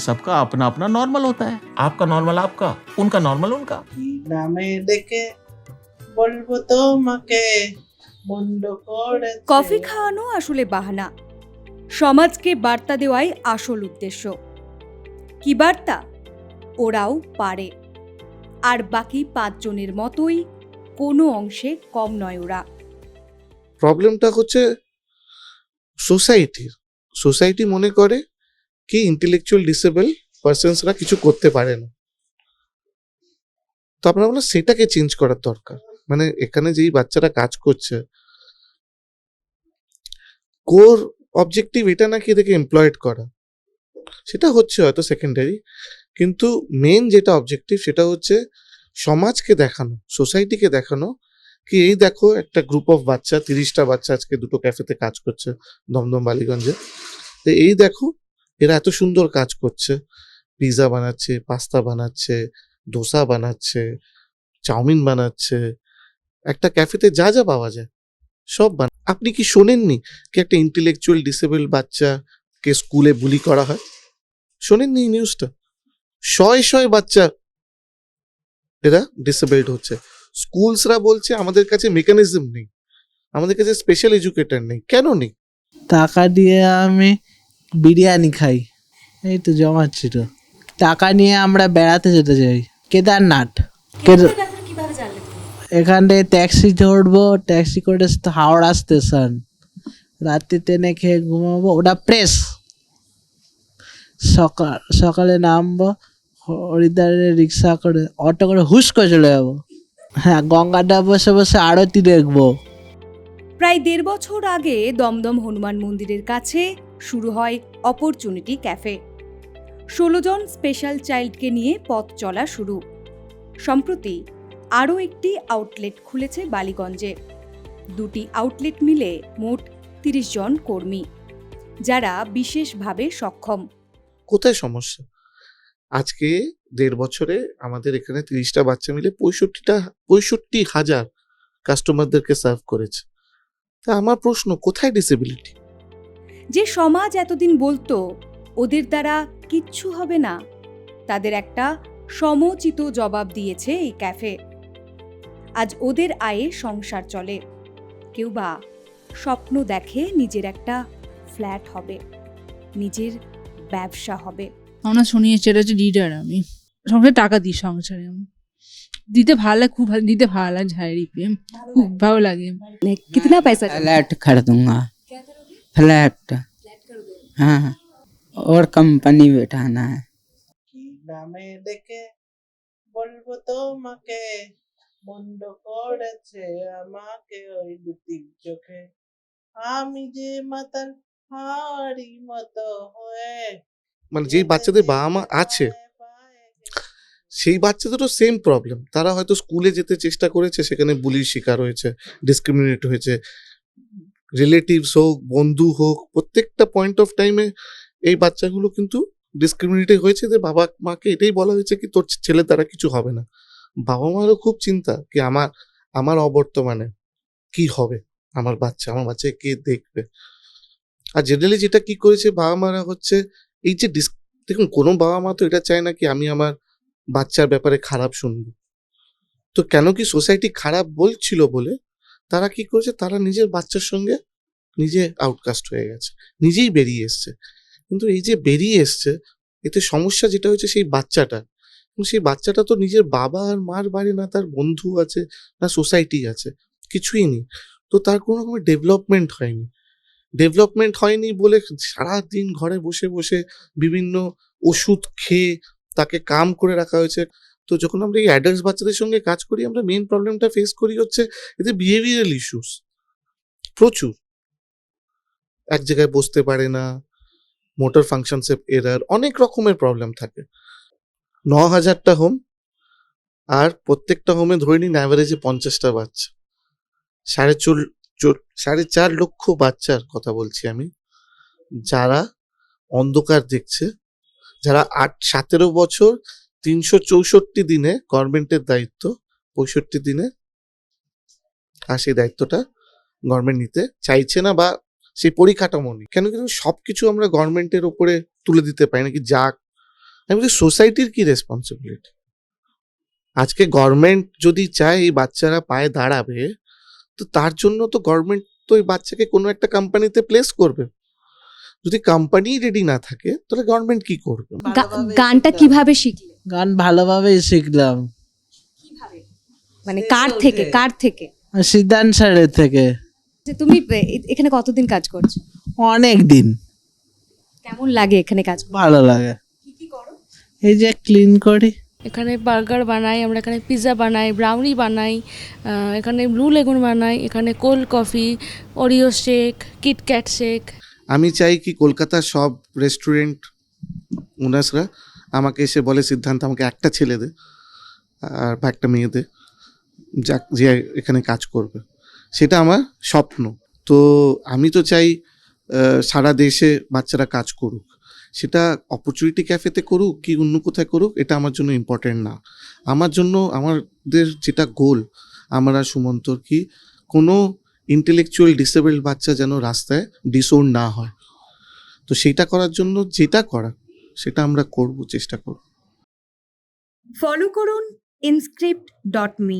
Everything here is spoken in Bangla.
सबका अपना अपना नॉर्मल होता है आपका नॉर्मल आपका उनका नॉर्मल उनका কি নামে ডেকে বলবো তোমাকে বন্ধ করেছে কফি খাওয়ানো আসলে বাহানা সমাজকে বার্তা দেওয়াই আসল উদ্দেশ্য কি বার্তা ওরাও পারে আর বাকি পাঁচজনের মতোই কোনো অংশে কম নয় ওরা প্রবলেমটা হচ্ছে সোসাইটির সোসাইটি মনে করে কি ইন্টেলেকচুয়াল ডিসেবল পার্সনসরা কিছু করতে পারে না। তো আপনার বলো সেটাকে চেঞ্জ করার দরকার। মানে এখানে যেই বাচ্চারা কাজ করছে কোর অবজেক্টিভ এটা নাকি এদেরকে এমপ্লয়েড করা। সেটা হচ্ছে হয়তো সেকেন্ডারি কিন্তু মেন যেটা অবজেক্টিভ সেটা হচ্ছে সমাজকে দেখানো সোসাইটিকে দেখানো কি এই দেখো একটা গ্রুপ অফ বাচ্চা, তিরিশটা বাচ্চা আজকে দুটো ক্যাফেতে কাজ করছে, দমদম, বালিগঞ্জে। তো এই দেখো এরা এত সুন্দর কাজ করছে। পিৎজা বানাচ্ছে, পাস্তা বানাচ্ছে ডোসা বানাচ্ছে, চাউমিন বানাচ্ছে, একটা ক্যাফেতে যা যা পাওয়া যায়, সব বান, আপনি কি শোনেননি কি একটা ইন্টেলেকচুয়াল ডিসেবল বাচ্চাকে স্কুলে বুলি করা হয়? শোনেননি এই নিউজটা শয় শয় বাচ্চা এরা ডিসেবলড হচ্ছে। স্কুলসরা বলছে আমাদের কাছে মেকানিজম নেই, আমাদের কাছে স্পেশাল এডুকেটর নেই, কেন নেই? টাকা দিয়ে আমি বিরিয়ানি খাই। এই তো জমাচ্ছি তো। টাকা নিয়ে আমরা বেড়াতে যেতে চাই। কেদারনাথ। কেদার এখান থেকে ট্যাক্সি ধরবো। ট্যাক্সি করে হাওড়া স্টেশন রাত্রি ট্রেনে খেয়ে ঘুমাবো। ওটা প্রেস সকাল সকালে নামবো। হরিদ্বারে রিক্সা করে অটো করে হুস করে চলে যাব। হ্যাঁ গঙ্গাটা বসে বসে আরতি দেখব। প্রায় দেড় বছর আগে দমদম হনুমান মন্দিরের কাছে শুরু হয় অপরচুনিটি ক্যাফে। ষোলো জন স্পেশাল চাইল্ডকে নিয়ে পথ চলা শুরু। সম্প্রতি আরও একটি আউটলেট খুলেছে বালিগঞ্জে। দুটি আউটলেট মিলে মোট তিরিশ জন কর্মী, যারা বিশেষভাবে সক্ষম। কোথায় সমস্যা? আজকে দেড় বছরে আমাদের এখানে তিরিশটা বাচ্চা মিলে পঁয়ষট্টিটা, পঁয়ষট্টি হাজার কাস্টমারদেরকে সার্ভ করেছে। তা আমার প্রশ্ন, কোথায় ডিসেবিলিটি যে সমাজ এতদিন বলতো ওদের দ্বারা কিচ্ছু হবে না তাদের একটা সমচিত জবাব দিয়েছে এই ক্যাফে আজ ওদের আয়ে সংসার চলে কেউ বা স্বপ্ন দেখে নিজের একটা ফ্ল্যাট হবে নিজের ব্যবসা হবে আমরা শুনিয়েছি এটা হচ্ছে লিডার আমি সংসারে টাকা দিই সংসারে আমি দিতে ভালো লাগে খুব ভালো দিতে ভালো লাগে ঝাড়ি পেয়ে খুব ভালো লাগে कितना पैसा फ्लैट खरीदूंगा फ्लैट हाँ और कंपनी बैठाना है কি নামে ডেকে বলবো তোমাকে বন্ধ করেছে আমাকে ওই দুটি চোখে আমি যে মাতাল হাড়ি মতো হয়ে মানে যেই বাচ্চাদের বাবা মা আছে সেই বাচ্চাদেরও সেম প্রবলেম তারা হয়তো স্কুলে যেতে চেষ্টা করেছে সেখানে বুলির শিকার হয়েছে ডিসক্রিমিনেট হয়েছে রিলেটিভস হোক, বন্ধু হোক, প্রত্যেকটা পয়েন্ট অফ টাইমে এই বাচ্চাগুলো কিন্তু ডিসক্রিমিনেটেড হয়েছে যে বাবা মাকে এটাই বলা হয়েছে কি তোর ছেলে দ্বারা কিছু হবে না। বাবা মারও খুব চিন্তা কি আমার আমার অবর্তমানে কি হবে? আমার বাচ্চা, আমার বাচ্চাকে কে দেখবে? আর জেনারেলি যেটা কি করেছে বাবা মারা হচ্ছে, এই যে ডিস দেখুন, কোনো বাবা মা তো এটা চায় না কি আমি আমার বাচ্চার ব্যাপারে খারাপ শুনব। তো কেন কি সোসাইটি খারাপ বলছিল বলে তারা কি করেছে? তারা নিজের বাচ্চার সঙ্গে নিজে আউটকাস্ট হয়ে গেছে। নিজেই বেরিয়ে এসছে। কিন্তু এই যে বেরিয়ে এসছে, এতে সমস্যা যেটা হচ্ছে সেই বাচ্চাটা। সেই বাচ্চাটা তো নিজের বাবা আর মার বাড়ি না, তার বন্ধু আছে না সোসাইটি আছে, কিছুই নেই। তো তার কোনো রকমের ডেভেলপমেন্ট হয়নি। ডেভেলপমেন্ট হয়নি বলে সারাদিন ঘরে বসে বসে বিভিন্ন ওষুধ খেয়ে তাকে কাম করে রাখা হয়েছে। তো যখন আমরা এই অ্যাডাল্টস বাচ্চাদের সঙ্গে কাজ করি, আমরা মেন প্রবলেমটা ফেস করি হচ্ছে এদের বিহেভিয়ারাল ইস্যুস প্রচুর। এক জায়গায় বসতে পারে না মোটর ফাংশনসে এরার অনেক রকমের প্রবলেম থাকে। ন হাজারটা হোম আর প্রত্যেকটা হোমে ধরে নিন অ্যাভারেজে পঞ্চাশটা বাচ্চা। সাড়ে চল, সাড়ে চার লক্ষ বাচ্চার কথা বলছি আমি। যারা অন্ধকার দেখছে, যারা আট, সতেরো বছর তিনশো চৌষট্টি দিনে গভর্নমেন্টের দায়িত্ব, পঁয়ষট্টি দিনে আর সেই দায়িত্বটা গভর্নমেন্ট নিতে চাইছে না বা সেই পরিকাঠামো নেই। কেন কিন্তু সবকিছু আমরা গভর্নমেন্টের উপরে তুলে দিতে পারি নাকি যাক। আমি বলছি, সোসাইটির কি রেসপন্সিবিলিটি আজকে গভর্নমেন্ট যদি চায় এই বাচ্চারা পায়ে দাঁড়াবে, তো তার জন্য তো গভর্নমেন্ট তো এই বাচ্চাকে কোনো একটা কোম্পানিতে প্লেস করবে। যদি কোম্পানি রেডি না থাকে, তাহলে গভর্নমেন্ট কি করবে? গানটা কীভাবে শিখলে গান ভালোভাবেই শিখলাম। মানে কার থেকে কার থেকে? সিদ্ধান্ত স্যারের থেকে। যে তুমি এ- এখানে কতদিন কাজ করছ? অনেক দিন। কেমন লাগে এখানে কাজ করতে? ভালো লাগে। এই যে ক্লিন করি। এখানে বার্গার বানাই আমরা এখানে পিৎজা বানাই ব্রাউনি বানাই আহ, এখানে ব্লু লেগুন বানাই এখানে cold coffee Oreo shake KitKat shake আমি চাই কি কলকাতার সব রেস্টুরেন্ট ওনার্সরা আমাকে এসে বলে, সিদ্ধান্ত আমাকে একটা ছেলে দে আর বা একটা মেয়ে দে, যাক, যে এখানে কাজ করবে। সেটা আমার স্বপ্ন। তো আমি তো চাই সারা দেশে বাচ্চারা কাজ করুক। সেটা অপরচুনিটি ক্যাফেতে করুক কি অন্য কোথায় করুক, এটা আমার জন্য ইম্পর্টেন্ট না। আমার জন্য, আমাদের যেটা গোল আমরা সুমন্তর কি, কোনো ইন্টেলেকচুয়াল ডিসেবলড বাচ্চা যেন রাস্তায় ডিসোন না হয়। তো সেটা করার জন্য যেটা করা সেটা আমরা করব চেষ্টা করব। ফলো করুন ইনস্ক্রিপ্ট ডট মি